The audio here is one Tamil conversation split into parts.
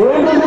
வேண்டும்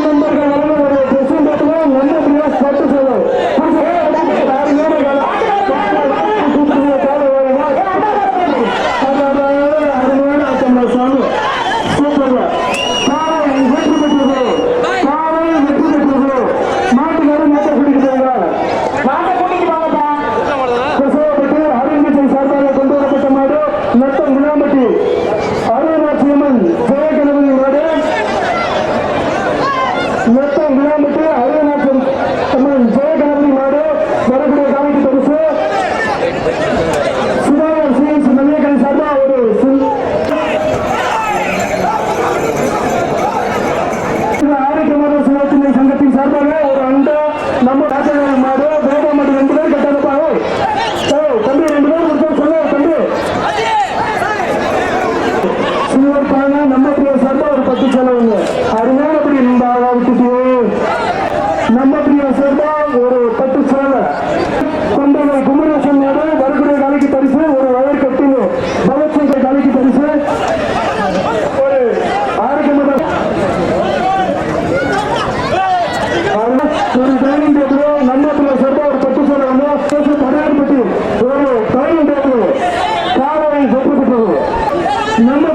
பத்து செலவுங்க அதனால அப்படி இந்த ஆளாக்கிட்டே நம்ம அப்படியே சேர்ந்தா ஒரு பத்து செலவு கொண்டு குமரேசன் வரக்கூடிய வேலைக்கு பரிசு ஒரு வயர் கட்டிலும் பகத்சிங்கர் வேலைக்கு பரிசு. நம்ம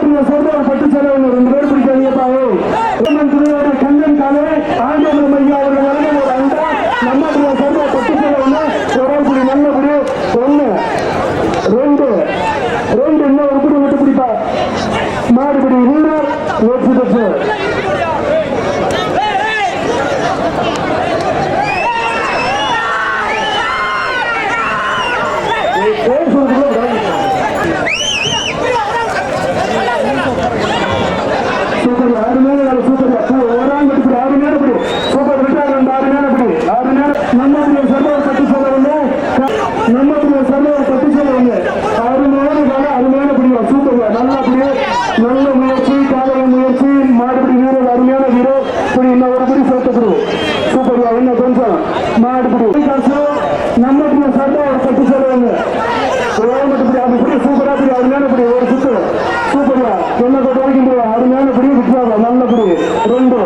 Yolculuklu. நம்மளுக்கு சண்டை கட்டி சொல்லுவாங்க. கவர்மெண்ட் அப்படி சூப்பரா அப்படி அருமையான அப்படி ஒரு சுத்து. சூப்பரா என்ன கொட்ட வரைக்கும் அருமையான அப்படி விட்டுருவாங்க நல்லபடி ரெண்டு